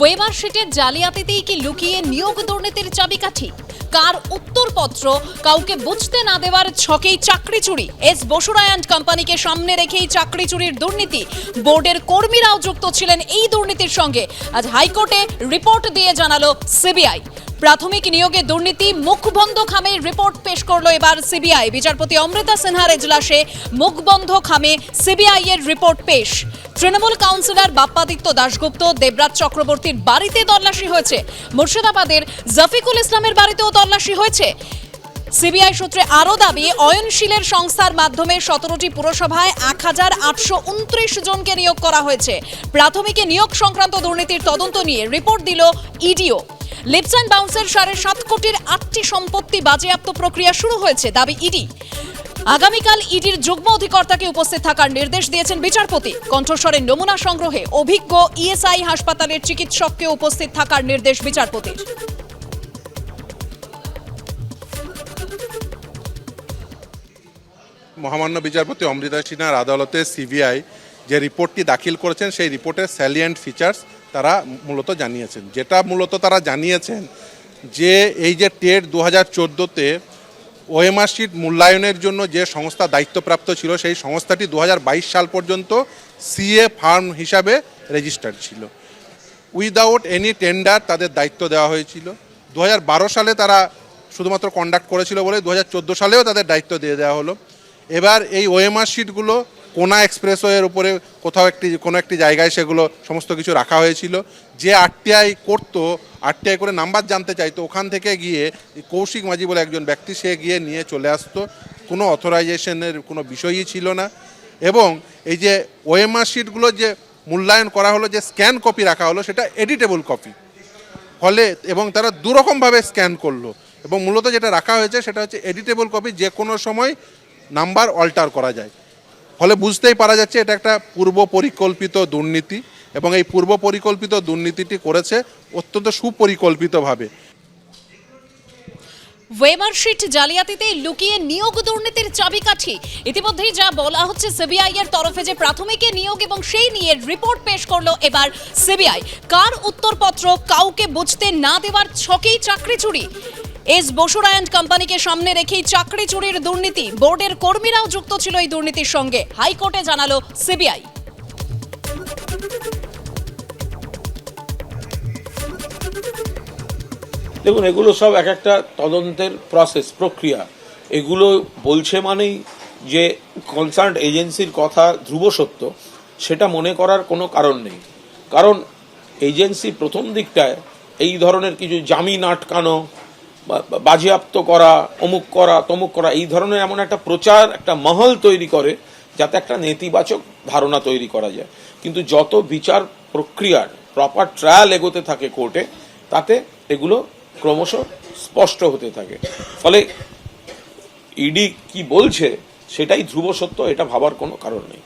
Weber শিটের জালিয়াতিতেই কি লুকিয়ে নিয়োগ দুর্নীতির চাবিকাঠি? কার উত্তরপত্র কাউকে বুঝতে না দেওয়ার ছকেই চাকরি চুরি? এস বসুরায় অ্যান্ড কোম্পানিকে সামনে রেখেই চাকরি চুরির দুর্নীতি। বোর্ডের কর্মীরাও যুক্ত ছিলেন এই দুর্নীতির সঙ্গে। আজ হাইকোর্টে রিপোর্ট দিয়ে জানালো সিবিআই। প্রাথমিক নিয়োগে দুর্নীতি মুখবন্ধ খামে রিপোর্ট পেশ করল এবার সিবিআই। বিচারপতি অমৃতা সিনহার এজলাসে মুখবন্ধ খামে সিবিআই এর রিপোর্ট পেশ। তৃণমূল কাউন্সিলর বাপ্পাদিত্য দাশগুপ্ত দেবরাজ চক্রবর্তীর বাড়িতে তল্লাশি হয়েছে। মুর্শিদাবাদের জাফিকুল ইসলামের বাড়িতেও তল্লাশি হয়েছে। সিবিআই সূত্রে আরও দাবি, অয়নশীলের সংস্থার মাধ্যমে সতেরোটি পুরসভায় এক হাজার আটশো উনত্রিশ জনকে নিয়োগ করা হয়েছে। প্রাথমিকে নিয়োগ সংক্রান্ত দুর্নীতির তদন্ত নিয়ে রিপোর্ট দিল ইডিও। লিপস অ্যান্ড বাউন্সের সাড়ে সাত কোটির আটটি সম্পত্তি বাজেয়াপ্ত প্রক্রিয়া শুরু হয়েছে, দাবি ইডি আগামীকাল ইডির যুগ্ম অধিকর্তাকে উপস্থিত থাকার নির্দেশ দিয়েছেন বিচারপতি। কণ্ঠস্বরের নমুনা সংগ্রহে অভিজ্ঞ ইএসআই হাসপাতালের চিকিৎসককে উপস্থিত থাকার নির্দেশ বিচারপতির। মহামান্য বিচারপতি অমৃতা সিনহার আদালতে সিবিআই যে রিপোর্টটি দাখিল করেছেন, সেই রিপোর্টের স্যালিয়েন্ট ফিচার্স তারা মূলত জানিয়েছেন। যেটা মূলত তারা জানিয়েছেন যে এই যে টেট দু হাজার চোদ্দোতে ওএমআর শিট মূল্যায়নের জন্য যে সংস্থা দায়িত্বপ্রাপ্ত ছিল, সেই সংস্থাটি দু হাজার বাইশ সাল পর্যন্ত সিএ ফার্ম হিসাবে রেজিস্টার্ড ছিল। উইদাউট এনি টেন্ডার তাদের দায়িত্ব দেওয়া হয়েছিল। দু হাজার বারো সালে তারা শুধুমাত্র কন্ডাক্ট করেছিল বলে দু হাজার চোদ্দ সালেও তাদের দায়িত্ব দিয়ে দেওয়া হলো। এবার এই ওএমআর শিটগুলো কোনা এক্সপ্রেসওয়ের উপরে কোথাও একটি, কোনো একটি জায়গায় সেগুলো সমস্ত কিছু রাখা হয়েছিল। যে আরটিআই করতো, আরটিআই করে নাম্বার জানতে চাইতো, ওখান থেকে গিয়ে কৌশিক মাঝি বলে একজন ব্যক্তি, সে গিয়ে নিয়ে চলে আসতো। কোনো অথরাইজেশনের কোনো বিষয়ই ছিল না। এবং এই যে ওএমআর শিটগুলো যে মূল্যায়ন করা হলো, যে স্ক্যান কপি রাখা হলো, সেটা এডিটেবল কপি। ফলে, এবং তারা দুরকমভাবে স্ক্যান করল। এবং মূলত যেটা রাখা হয়েছে, সেটা হচ্ছে এডিটেবল কপি, যে কোনো সময় নাম্বার অল্টার করা যায়। ফলে বুঝতেই পারা যাচ্ছে এটা একটা পূর্ব পরিকল্পিত দুর্নীতি এবং এই পূর্ব পরিকল্পিত দুর্নীতিটি করেছে অত্যন্ত সুপরিকল্পিতভাবে। ওয়েমার শিট জালিয়াতিতে লুকিয়ে নিয়োগ দুর্নীতির চাবিকাঠি। ইতিমধ্যেই যা বলা হচ্ছে সিবিআই এর তরফে যে প্রাথমিকে নিয়োগ এবং সেই নিয়ে রিপোর্ট পেশ করল এবার সিবিআই কার উত্তরপত্র কাউকে বুঝতে না দেওয়ার ছকেই চাকরি চুরি? এস বসুরা অ্যান্ড কোম্পানিকে সামনে রেখেই চাকরি চুরির দুর্নীতি। বোর্ডের কর্মীরাও যুক্ত ছিল এই দুর্নীতির সঙ্গে। হাইকোর্টে জানালো সিবিআই। দেখুন, এগুলো সব এক একটা তদন্তের প্রসেস প্রক্রিয়া। এগুলো বলছে মানেই যে কনসার্ন এজেন্সির কথা ধ্রুব সত্য, সেটা মনে করার কোনো কারণ নেই। কারণ এজেন্সি প্রথম দিকটায় এই ধরনের কিছু জামিন আটকানো বাজেয়াপ্ত করা, অমুক করা, তমুক করা, এই ধরনের এমন একটা প্রচার, একটা মহল তৈরি করে যাতে একটা নেতিবাচক ধারণা তৈরি করা যায়। কিন্তু যত বিচার প্রক্রিয়ার প্রপার ট্রায়াল এগোতে থাকে কোর্টে তাতে এগুলো ক্রমশ স্পষ্ট হতে থাকে। ফলে ইডি কি বলছে, সেটাই ধ্রুব সত্য, এটা ভাবার কোনো কারণ নেই।